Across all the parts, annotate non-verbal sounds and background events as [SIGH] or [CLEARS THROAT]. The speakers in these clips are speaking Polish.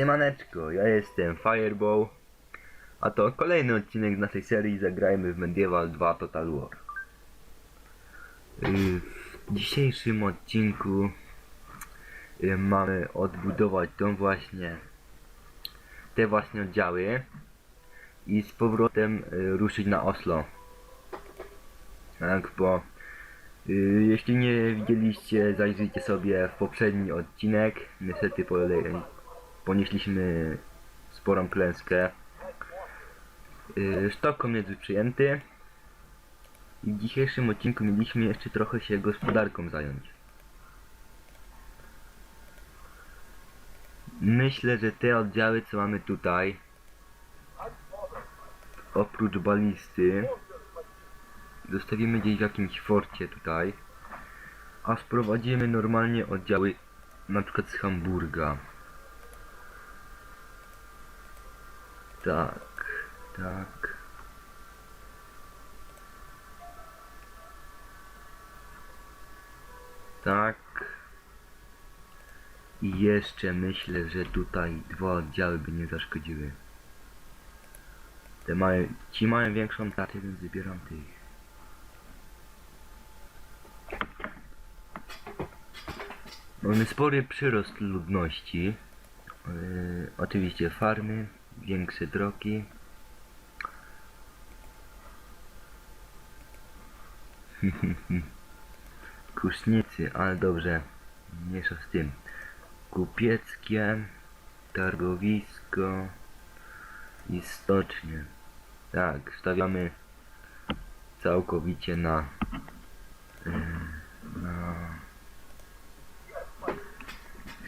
Siemaneczko, ja jestem Fireball, a to kolejny odcinek z naszej serii Zagrajmy w Medieval 2 Total War. Yy, W dzisiejszym odcinku yy, mamy odbudować tą właśnie, te właśnie oddziały i z powrotem yy, ruszyć na Oslo. Tak, bo jeśli nie widzieliście, zajrzyjcie sobie w poprzedni odcinek. Niestety pole- ponieśliśmy sporą klęskę. Yy, Sztokholm jest przyjęty. I w dzisiejszym odcinku mieliśmy jeszcze trochę się gospodarką zająć. Myślę, że te oddziały, co mamy tutaj, oprócz balisty, zostawimy gdzieś w jakimś forcie tutaj, a sprowadzimy normalnie oddziały na przykład z Hamburga. Tak, tak. Tak. I jeszcze myślę, że tutaj dwa oddziały by nie zaszkodziły. Te mają, ci mają większą tarczę, więc wybieram tych. Mamy spory przyrost ludności. Yy, oczywiście farmy, większe drogi. [LAUGHS] Kusznicy, ale dobrze, mniejsza z tym. Kupieckie, targowisko i stocznie. Tak, stawiamy całkowicie na, na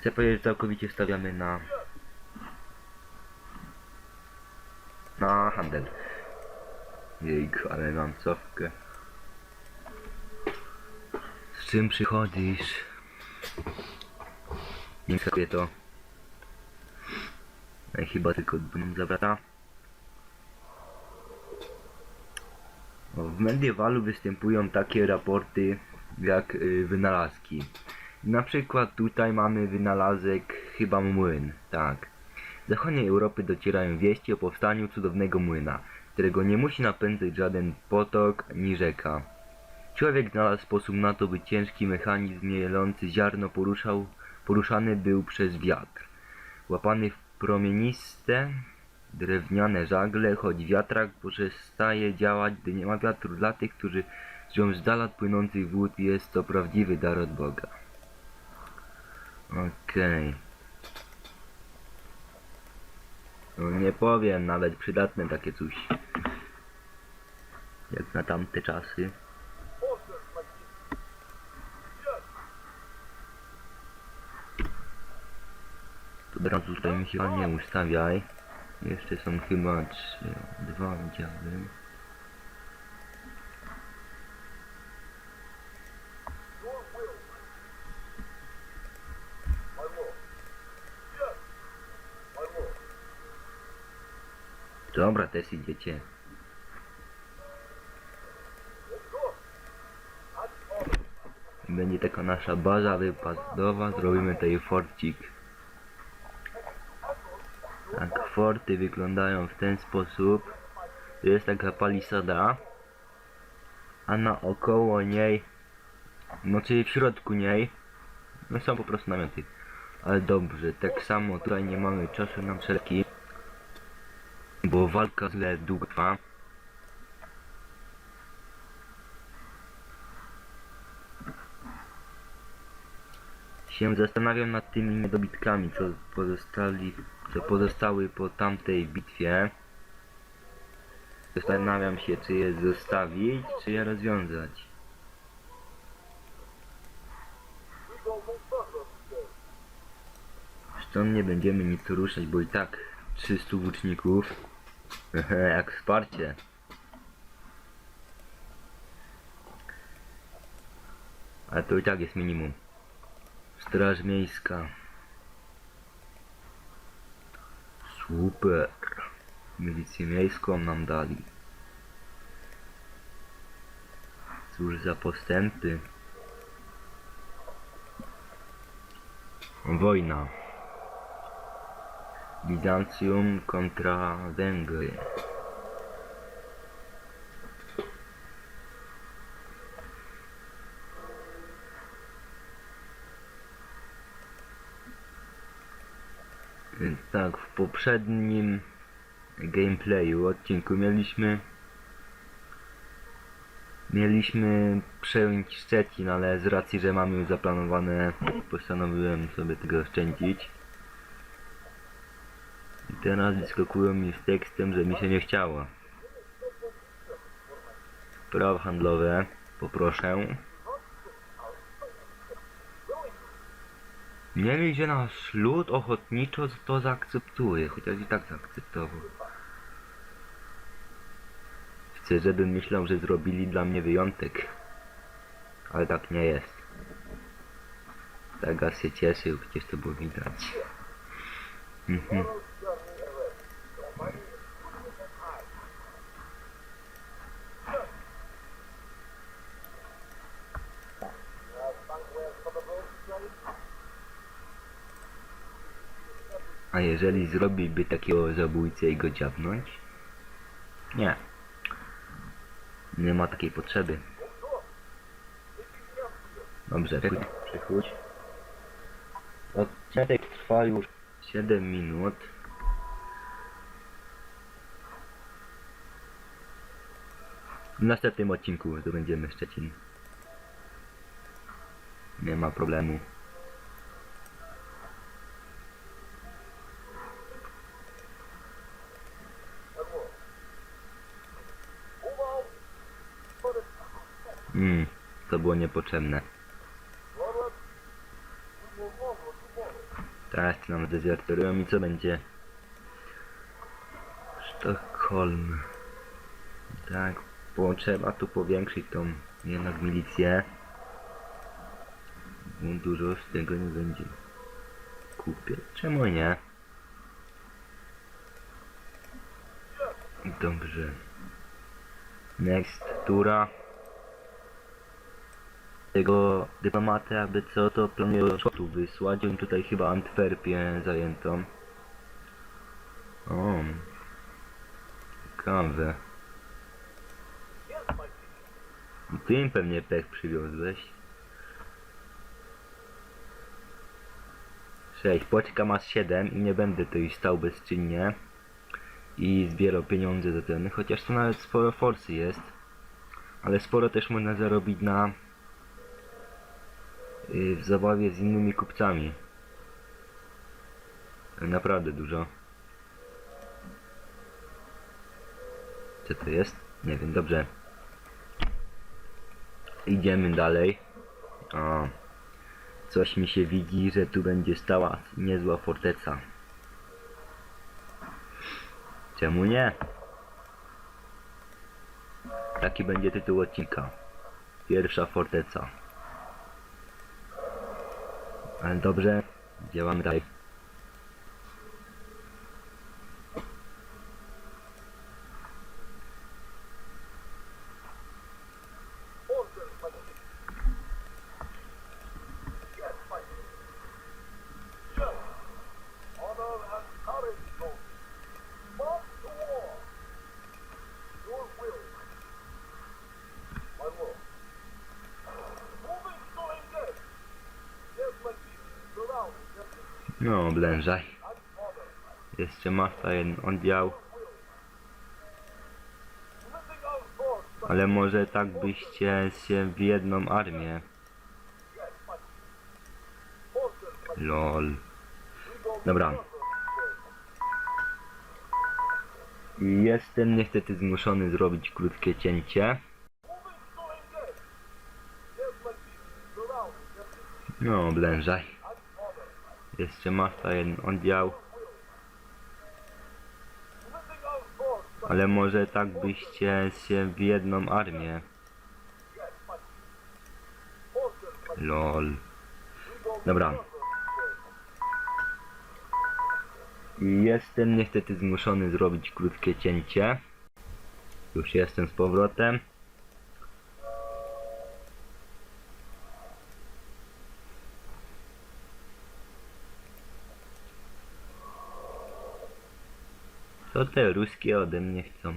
Chcę powiedzieć, że całkowicie stawiamy na na handel. Jejku, ale mam cofkę. Z czym przychodzisz? Nie sobie to. Ja chyba tylko dum zabrata. O, W Medievalu występują takie raporty jak y, wynalazki. Na przykład tutaj mamy wynalazek chyba młyn, tak. Z zachodniej Europy docierają wieści o powstaniu cudownego młyna, którego nie musi napędzać żaden potok ani rzeka. Człowiek znalazł sposób na to, by ciężki mechanizm mielący ziarno poruszał, poruszany był przez wiatr. Łapany w promieniste, drewniane żagle, choć wiatrak przestaje działać, gdy nie ma wiatru. Dla tych, którzy żyją z dala płynących wód, jest to prawdziwy dar od Boga. Okej. No nie powiem, nawet przydatne takie coś. Jak na tamte czasy. Teraz tutaj mi się nie ustawiaj. Jeszcze są chyba trzy, dwa oddziały. Dobra, też idziecie. Będzie taka nasza baza wypadowa, zrobimy tutaj forcik. Tak, forty wyglądają w ten sposób. Jest taka palisada, a naokoło niej, no czyli w środku niej, no są po prostu namioty. Ale dobrze, tak samo tutaj nie mamy czasu na wszelki, bo walka źle długo trwa. Się zastanawiam nad tymi niedobitkami, co pozostali, co pozostały po tamtej bitwie. Zastanawiam się, czy je zostawić, czy je rozwiązać. Zresztą nie będziemy nic ruszać, bo i tak 300 włóczników. [LAUGHS] Jak wsparcie. Ale to i tak jest minimum. Straż miejska. Super. Milicję miejską nam dali. Cóż za postępy. Wojna. Bizancjum kontra Węgry. Więc tak, w poprzednim gameplayu, odcinku mieliśmy mieliśmy przejąć Szczecin, ale z racji, że mamy już zaplanowane, postanowiłem sobie tego oszczędzić. Teraz wyskakują mi z tekstem, że mi się nie chciało. Prawa handlowe, poproszę. Nie że nasz lud ochotniczo to zaakceptuje, chociaż i tak zaakceptował. Chcę, żebym myślał, że zrobili dla mnie wyjątek. Ale tak nie jest. Tagas się cieszył, przecież to było widać. Mhm. A jeżeli zrobiłby takiego zabójcę i go dziabnąć? Nie. Nie ma takiej potrzeby. Dobrze, przychodź. Odcinek trwa już 7 minut. W następnym odcinku zdobędziemy Szczecin. Nie ma problemu. Mm, to było niepotrzebne. Teraz nam dezerterują i co będzie? Sztokholm. Tak, bo trzeba tu powiększyć tą jednak milicję. Bo dużo z tego nie będzie. Kupię. Czemu nie? Dobrze. Next tura tego dyplomatę, aby co to planuje do Szkotu wysłać. On tutaj chyba Antwerpię zajętą. O. Ciekawe. I Ty im pewnie pech przywiozłeś. 6. Poczka masz 7 i nie będę tu już stał bezczynnie. I zbierał pieniądze za ten, chociaż tu nawet sporo forsy jest. Ale sporo też można zarobić na w zabawie z innymi kupcami. Naprawdę dużo. Co to jest? Nie wiem, dobrze. Idziemy dalej. O, coś mi się widzi, że tu będzie stała niezła forteca. Czemu nie? Taki będzie tytuł odcinka. Pierwsza forteca. Ale dobrze, działamy dalej. Jeszcze masz ten oddział. Ale może tak byście się w jedną armię. Lol. Dobra. Jestem niestety zmuszony zrobić krótkie cięcie. No, oblężaj. Jeszcze masz ten oddział. Ale może tak byście się w jedną armię. Lol. Dobra. Jestem niestety zmuszony zrobić krótkie cięcie. Już jestem z powrotem. Co te ruskie ode mnie chcą?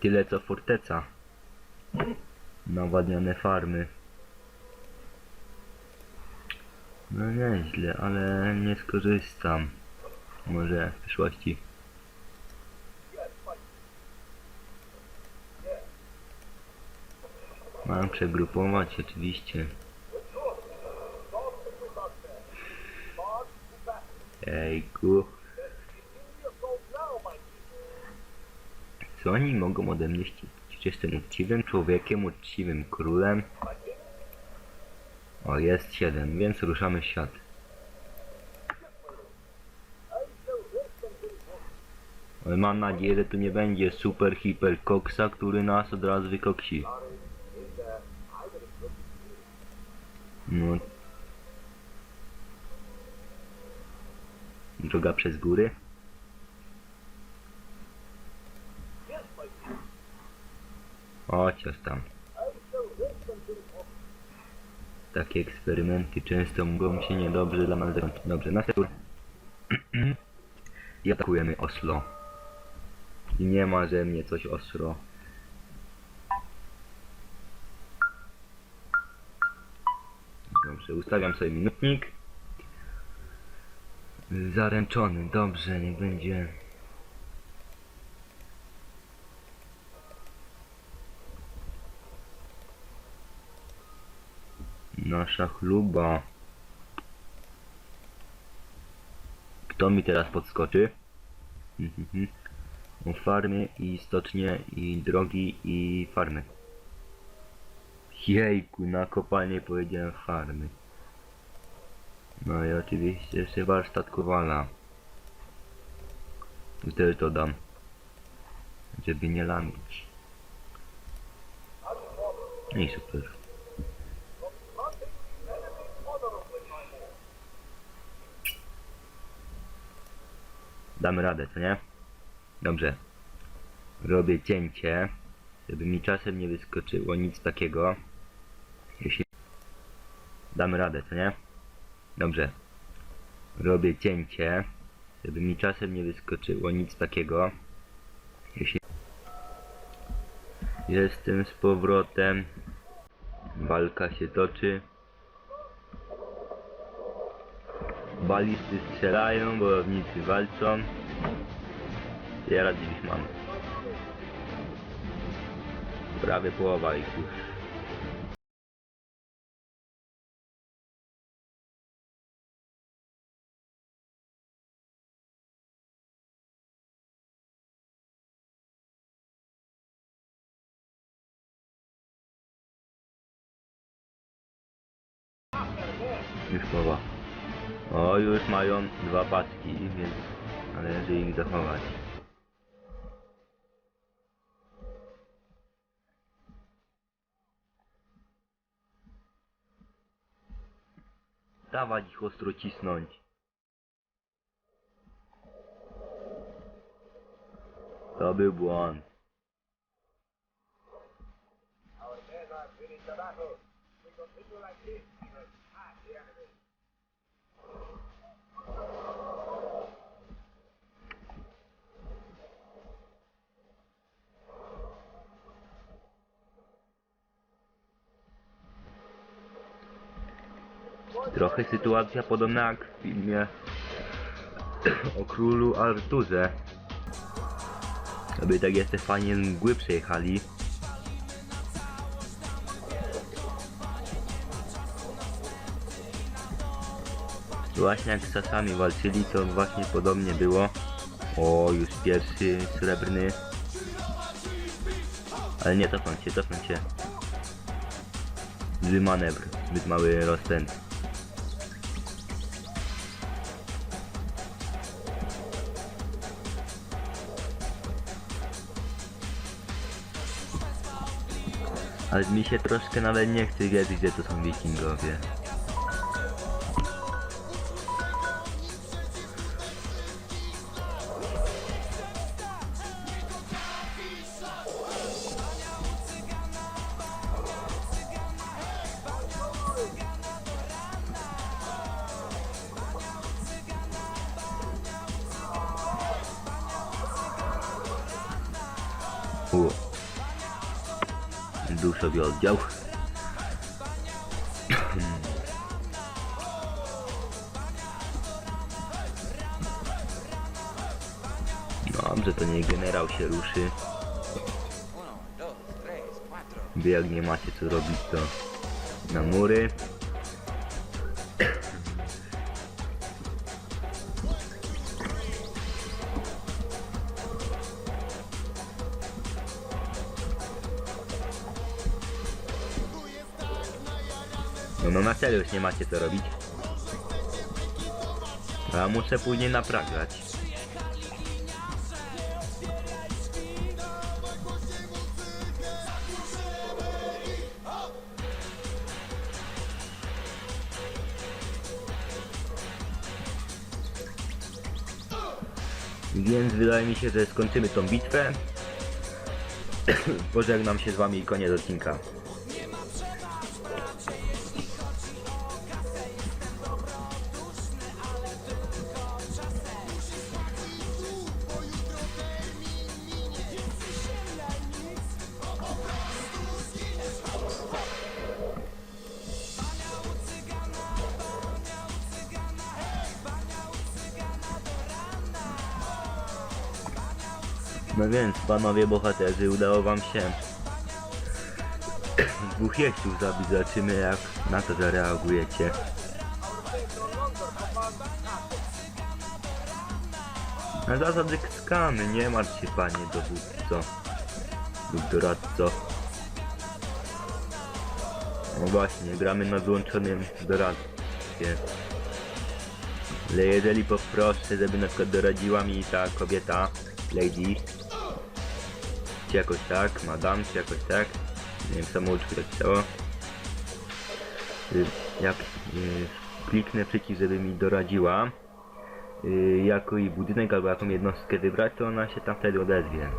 Tyle co forteca. Nawadnione farmy. No nieźle, ale nie skorzystam. Może w przyszłości. Mam przegrupować oczywiście. Ejku. Co oni mogą ode mnie ścigać? Czy jestem uczciwym człowiekiem, uczciwym królem? O, jest 7, więc ruszamy świat. Ale mam nadzieję, że tu nie będzie super hiper koksa, który nas od razu wykoksi. No. Droga przez góry? Cios tam. Takie eksperymenty często mogą się niedobrze dla nas zakończyć. Dobrze, następny. [CLEARS THROAT] I atakujemy Oslo. I nie ma, że mnie coś ostro. Dobrze, ustawiam sobie minutnik. Zaręczony, dobrze, niech będzie. Nasza chluba. Kto mi teraz podskoczy? [LAUGHS] O farmy i stocznie i drogi i farmy. Jejku, na kopalnię powiedziałem farmy. No i oczywiście jeszcze warsztat Kowala. I też to dam. Żeby nie lamić. No I super. Damy radę, co nie? Dobrze. Robię cięcie, żeby mi czasem nie wyskoczyło nic takiego. Jeśli... Damy radę, co nie? Dobrze. Robię cięcie, żeby mi czasem nie wyskoczyło nic takiego. Jeśli... Jestem z powrotem. Walka się toczy. Balisty strzelają, wojownicy walczą. Teraz już mam. Prawie połowa ich już. Już połowa. O, już mają dwa paczki, więc należy ich zachować. Dawać ich ostro cisnąć. To był błąd. Trochę sytuacja podobna jak w filmie [CLEARS THROAT] o królu Arturze. Aby tak jeszcze fajnie mgły przejechali. Właśnie jak z Sasami walczyli, to właśnie podobnie było. O, już pierwszy srebrny. Ale nie cofnąć się, cofnąć się. Zły manewr, zbyt mały rozpęd. Ale mi się troszkę nawet nie chce wiedzieć, gdzie to są wikingowie. Oddział. Dobrze, to nie generał się ruszy. Wy jak nie macie co robić, to na mury. Nie macie co robić. A muszę później naprawiać. Więc wydaje mi się, że skończymy tą bitwę. [COUGHS] Pożegnam się z wami i koniec odcinka. No więc, panowie bohaterzy, udało wam się [COUGHS] dwóch jeźdźców zabić. Zobaczymy jak na to zareagujecie. Na zasady skamy, nie martw się panie dowódco lub doradco. No właśnie, gramy na wyłączonym doradztwie. Ale jeżeli poproszę, żeby na przykład doradziła mi ta kobieta, lady, czy jakoś tak, madam, czy jakoś tak, nie wiem, samouczku tak chciało. Y, Jak y, kliknę przycisk, żeby mi doradziła, y, jako i budynek albo jaką jednostkę wybrać, to ona się tam wtedy odezwie.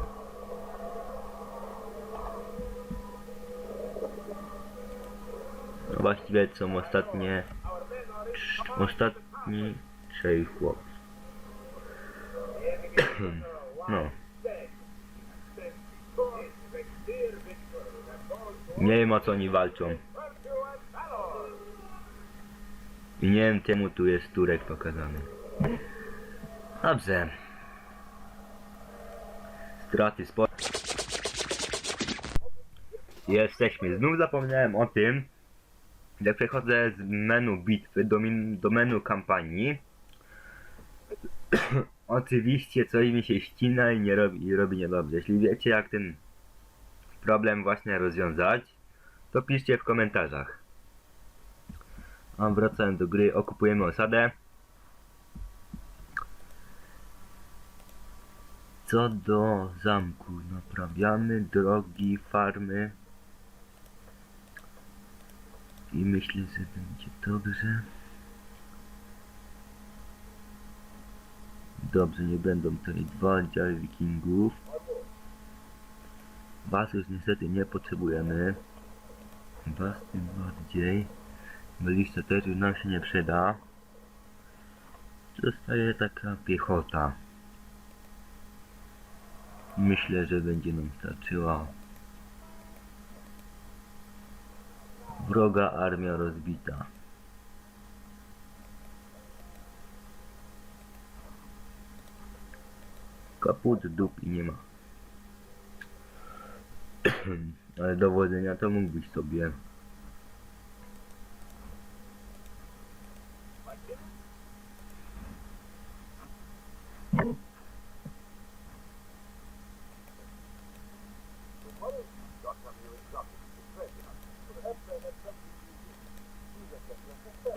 No właściwie są ostatnie, ostatni trzej chłop. [COUGHS] No. Nie wiem o co oni walczą. I nie wiem czemu tu jest Turek pokazany. Dobrze. Straty sport. Jesteśmy. Znów zapomniałem o tym, że przechodzę z menu bitwy do, do menu kampanii. [COUGHS] Oczywiście coś mi się ścina i nie robi, i robi niedobrze. Jeśli wiecie jak ten problem właśnie rozwiązać, to piszcie w komentarzach. A wracając do gry, okupujemy osadę. Co do zamku, naprawiamy drogi, farmy. I myślę, że będzie dobrze. Dobrze, nie będą tutaj dwa oddziały wikingów. Was już niestety nie potrzebujemy. Was tym bardziej. Balista też już nam się nie przyda. Zostaje taka piechota. Myślę, że będzie nam starczyła. Wroga armia rozbita. Kaput dup i nie ma. [CLEARS THROAT] Ale dowodzenia to mógłbyś sobie.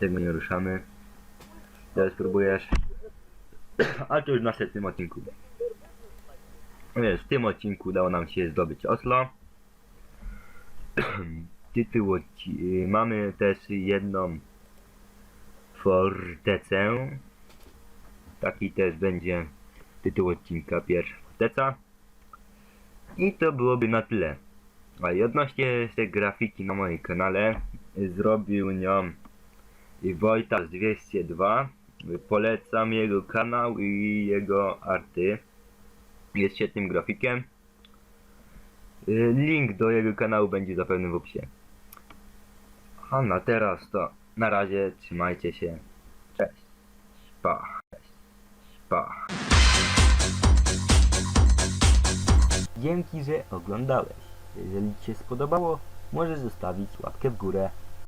Tego nie ruszamy. Teraz spróbujesz. [CLEARS THROAT] Ale to już w następnym odcinku. W tym odcinku udało nam się zdobyć Oslo. Tytuł y, mamy też jedną fortecę. Taki też będzie tytuł odcinka pierwsza forteca. I to byłoby na tyle. A i odnośnie tej grafiki na moim kanale zrobił nią Wojtas 202. Y, Polecam jego kanał i jego arty. Jest świetnym grafikiem. Y, Link do jego kanału będzie zapewne w opisie. A na teraz to na razie trzymajcie się. Cześć. Pa. Cześć. Pa. Dzięki, że oglądałeś. Jeżeli Ci się spodobało, możesz zostawić łapkę w górę